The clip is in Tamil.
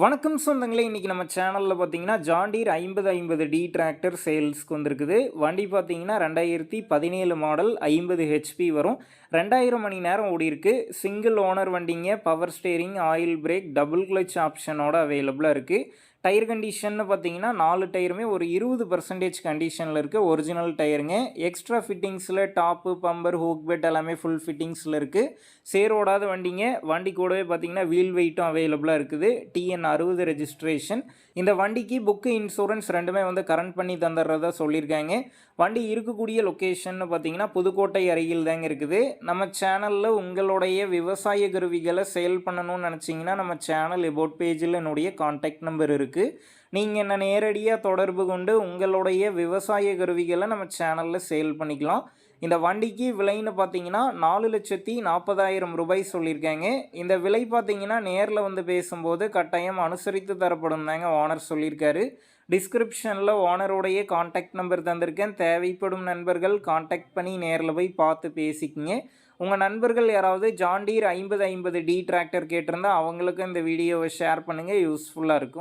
வணக்கம் சொந்தங்களே இன்றைக்கி நம்ம சேனலில் பார்த்தீங்கன்னா ஜாண்டீர் ஐம்பது ஐம்பது டி டிராக்டர் சேல்ஸ்க்கு வந்திருக்குது. வண்டி பார்த்தீங்கன்னா ரெண்டாயிரத்தி பதினேழு மாடல் ஐம்பது ஹெச்பி வரும். ரெண்டாயிரம் மணி நேரம் ஓடி இருக்கு. சிங்கிள் ஓனர் வண்டிங்க power steering oil brake double clutch ஆப்ஷனோட அவைலபிளாக இருக்குது டயர் கண்டிஷன்னு பார்த்தீங்கன்னா நாலு டயருமே ஒரு இருபது பர்சன்டேஜ் கண்டிஷனில் இருக்குது ஒரிஜினல் டயருங்க. எக்ஸ்ட்ரா ஃபிட்டிங்ஸில் டாப்பு பம்பர் ஹூக் பெட் எல்லாமே ஃபுல் ஃபிட்டிங்ஸில் இருக்குது சேரோடாத வண்டிங்க. வண்டி கூடவே பார்த்தீங்கன்னா வீல் வெயிட்டும் அவைலபிளாக இருக்குது. டிஎன் அறுபது ரெஜிஸ்ட்ரேஷன் இந்த வண்டிக்கு புக்கு இன்சூரன்ஸ் ரெண்டுமே வந்து கரண்ட் பண்ணி தந்துடுறதா சொல்லியிருக்காங்க வண்டி இருக்கக்கூடிய லொக்கேஷன் பார்த்தீங்கன்னா புதுக்கோட்டை அருகில் தாங்க இருக்குது. நம்ம சேனலில் உங்களுடைய விவசாய கருவிகளை சேல் பண்ணணும்னு நினச்சிங்கன்னா நம்ம சேனல் எபோட் பேஜில் என்னுடைய காண்டாக்ட் நம்பர் இருக்குது நீங்கள் என்ன நேரடியாக தொடர்பு கொண்டு உங்களுடைய விவசாய கருவிகளை நம்ம சேனலில் சேல் பண்ணிக்கலாம். இந்த வண்டிக்கு விலைன்னு பார்த்தீங்கன்னா நாலு லட்சத்தி நாற்பதாயிரம் ரூபாய் சொல்லியிருக்காங்க. இந்த விலை பார்த்தீங்கன்னா நேரில் வந்து பேசும்போது கட்டாயம் அனுசரித்து தரப்படும் தாங்க ஓனர் சொல்லியிருக்காரு. டிஸ்கிரிப்ஷனில் ஓனருடைய காண்டாக்ட் நம்பர் தந்திருக்கேன். தேவைப்படும் நண்பர்கள் காண்டாக்ட் பண்ணி நேரில் போய் பார்த்து பேசிக்கிங்க. உங்கள் நண்பர்கள் யாராவது ஜாண்டீர் ஐம்பது ஐம்பது டி டிராக்டர் கேட்டிருந்தா அவங்களுக்கும் இந்த வீடியோவை ஷேர் பண்ணுங்கள் யூஸ்ஃபுல்லாக இருக்கும்.